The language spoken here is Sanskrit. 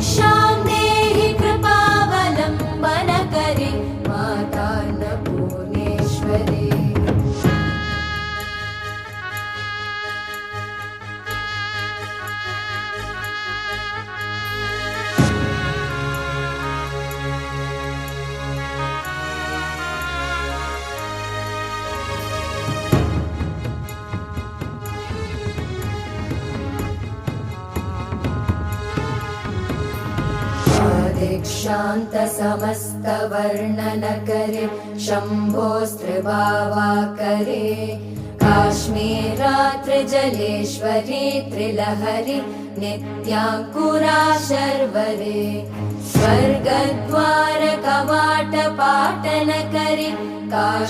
show. शान्तसमस्तवर्णनकरे शम्भोस्त्रिभावाकरे काश्मीरात्रिजलेश्वरी त्रिलहरि नित्याङ्कुरा शर्वरे स्वर्गद्वारकवाटपाटनकरि काश्